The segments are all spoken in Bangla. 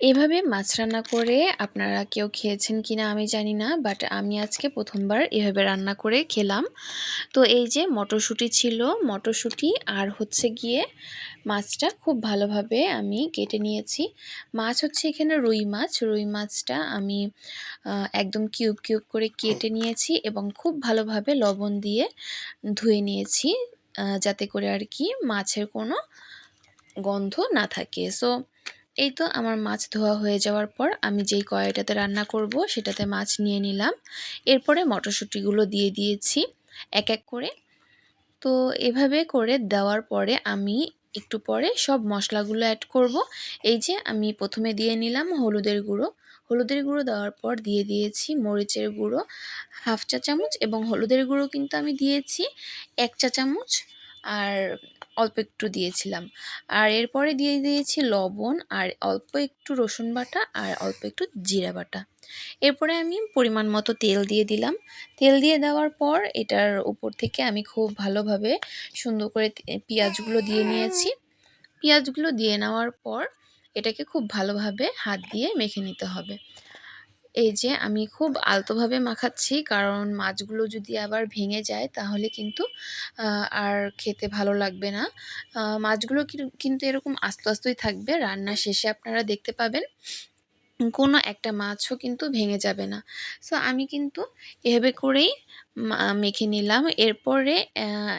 এভাবে মাছ রান্না করে আপনারা কেউ খেয়েছেন কিনা আমি জানি না বাট আমি আজকে প্রথমবার এভাবে রান্না করে খেলাম। তো এই যে মটরশুঁটি ছিল, মটরশুঁটি আর হচ্ছে গিয়ে মাছটা খুব ভালোভাবে আমি কেটে নিয়েছি। মাছ হচ্ছে এখানে রুই মাছ, রুই মাছটা আমি একদম কিউব কিউব করে কেটে নিয়েছি এবং খুব ভালোভাবে লবণ দিয়ে ধুয়ে নিয়েছি যাতে করে আর কি মাছের কোনো গন্ধ না থাকে। সো এই তো আমার মাছ ধোয়া হয়ে যাওয়ার পর আমি যেই কড়াইটাতে রান্না করব সেটাতে মাছ নিয়ে নিলাম। এরপরে মটরশুঁটিগুলো দিয়ে দিয়েছি এক এক করে। তো এভাবে করে দেওয়ার পরে আমি একটু পরে সব মশলাগুলো অ্যাড করব। এই যে আমি প্রথমে দিয়ে নিলাম হলুদের গুঁড়ো। হলুদের গুঁড়ো দেওয়ার পর দিয়ে দিয়েছি মরিচের গুঁড়ো, হাফ চা চামচ এবং হলুদের গুঁড়ো কিন্তু আমি দিয়েছি এক চা চামচ। আর অল্প একটু দিয়েছিলাম। আর এরপরে দিয়ে দিয়েছি লবণ, আর অল্প একটু রসুন বাটা, আর অল্প একটু জিরা বাটা। এরপরে আমি পরিমাণ মতো তেল দিয়ে দিলাম। তেল দিয়ে দেওয়ার পর এটার উপর থেকে আমি খুব ভালোভাবে সুন্দর করে পেঁয়াজগুলো দিয়ে নিয়েছি। পেঁয়াজগুলো দিয়ে নেওয়ার পর এটাকে খুব ভালোভাবে হাত দিয়ে মেখে নিতে হবে। এই যে আমি খুব আলতোভাবে মাখাচ্ছি, কারণ মাছগুলো যদি আবার ভেঙে যায় তাহলে কিন্তু আর খেতে ভালো লাগবে না। মাছগুলো কিন্তু এরকম আস্তে আস্তেই থাকবে, রান্না শেষে আপনারা দেখতে পাবেন। কোনো একটা মাছও কিন্তু ভেঙে যাবে না। সো আমি কিন্তু এভাবে করেই মেখে নিলাম। এরপরে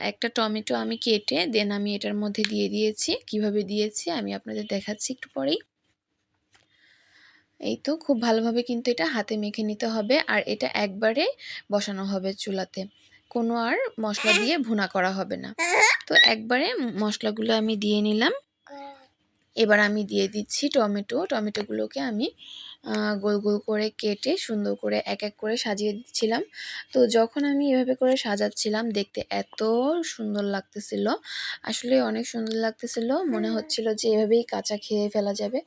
একটা টমেটো আমি কেটে, দেন আমি এটার মধ্যে দিয়ে দিয়েছি। কীভাবে দিয়েছি আমি আপনাদের দেখাচ্ছি একটু পরেই। এই তো খুব ভালোভাবে কিন্তু এটা হাতে মেখে নিতে হবে আর এটা একবারে বসানো হবে চুলাতে। কোনো আর মশলা দিয়ে ভুনা করা হবে না। তো একবারে মশলাগুলো আমি দিয়ে নিলাম। এবার আমি দিয়ে দিচ্ছি টমেটো। টমেটোগুলোকে আমি গোল গোল করে কেটে সুন্দর করে এক এক করে সাজিয়ে দিচ্ছিলাম। তো যখন আমি এভাবে করে সাজাচ্ছিলাম দেখতে এত সুন্দর লাগতেছিল। আসলে অনেক সুন্দর লাগতেছিল। মনে হচ্ছিল যে এভাবেই কাঁচা খেয়ে ফেলা যাবে।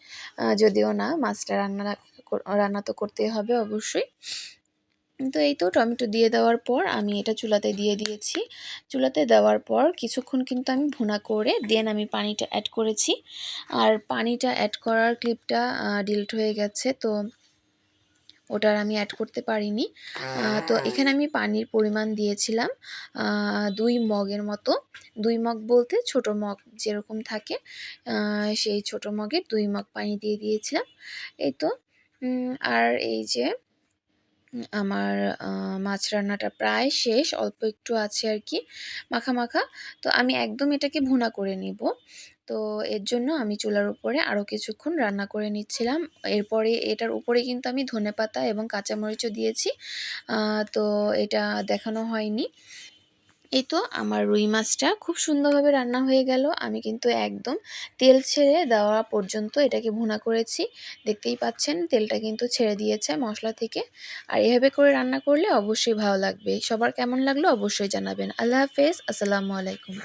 যদিও না মাছটা রান্না রান্না তো করতেই হবে অবশ্যই। তো এই তো টমেটো দিয়ে দেওয়ার পর আমি এটা চুলাতে দিয়ে দিয়েছি। চুলাতে দেওয়ার পর কিছুক্ষণ কিন্তু আমি ভুনা করে দেন আমি পানিটা অ্যাড করেছি। আর পানিটা অ্যাড করার ক্লিপটা ডিলিট হয়ে গেছে, তো ওটার আমি অ্যাড করতে পারিনি। তো এখানে আমি পানির পরিমাণ দিয়েছিলাম দুই মগের মতো। দুই মগ বলতে ছোট মগ যেরকম থাকে সেই ছোট মগের দুই মগ পানি দিয়ে দিয়েছিলাম। এই তো আর এই যে আমার মাছ রান্নাটা প্রায় শেষ, অল্প একটু আছে আর কি, মাখা মাখা। তো আমি একদম এটাকে ভুনা করে নিব। তো এর জন্য আমি চুলার উপরে আরও কিছুক্ষণ রান্না করে নিচ্ছিলাম। এরপরে এটার উপরে কিন্তু আমি ধনে পাতা এবং কাঁচামরিচও দিয়েছি। তো এটা দেখানো হয়নি। এই তো আমার রুই মাছটা খুব সুন্দরভাবে রান্না হয়ে গেল। আমি কিন্তু একদম তেল ছেড়ে দেওয়া পর্যন্ত এটাকে ভুনা করেছি। দেখতেই পাচ্ছেন, তেলটা কিন্তু ছেড়ে দিয়েছে মশলা থেকে। আর এভাবে করে রান্না করলে অবশ্যই ভালো লাগবে। সবার কেমন লাগল অবশ্যই জানাবেন। আল্লাহ হাফেজ, আসসালামু আলাইকুম।